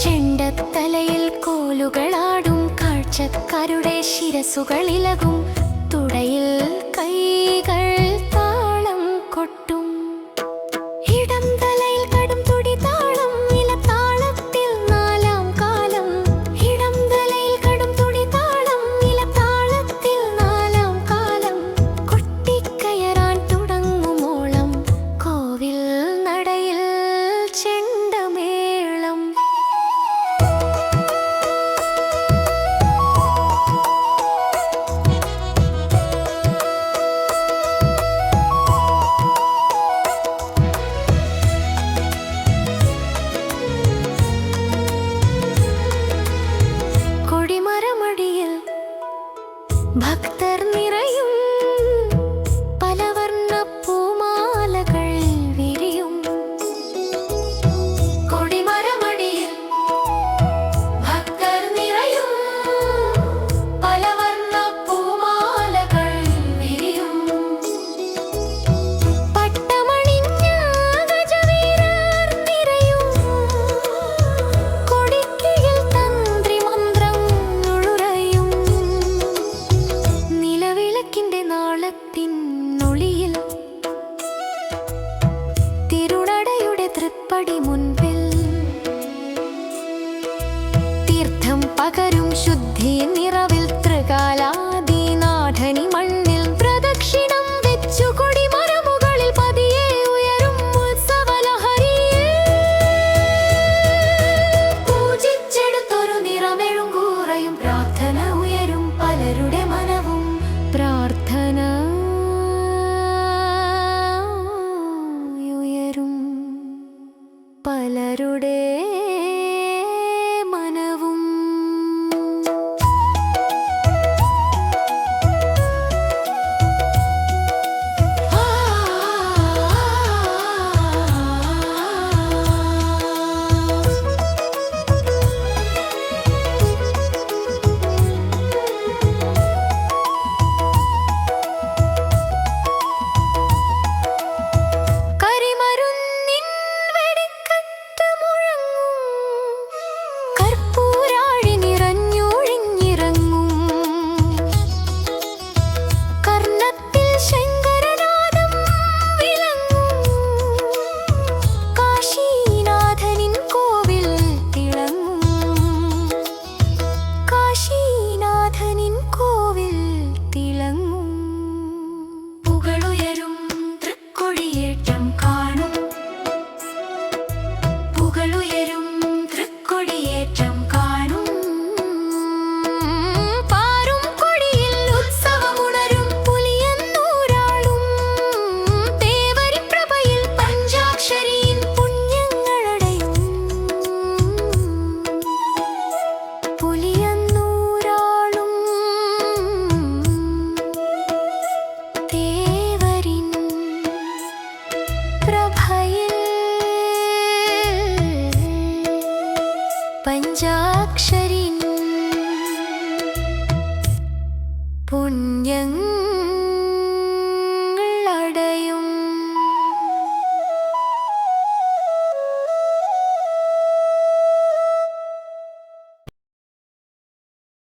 ചെണ്ടത്തലയിൽ കോലുകളാടും കാഴ്ചക്കാരുടെ ശിരസുകളിലകും തുടയിൽ भक्तर्नि 一点。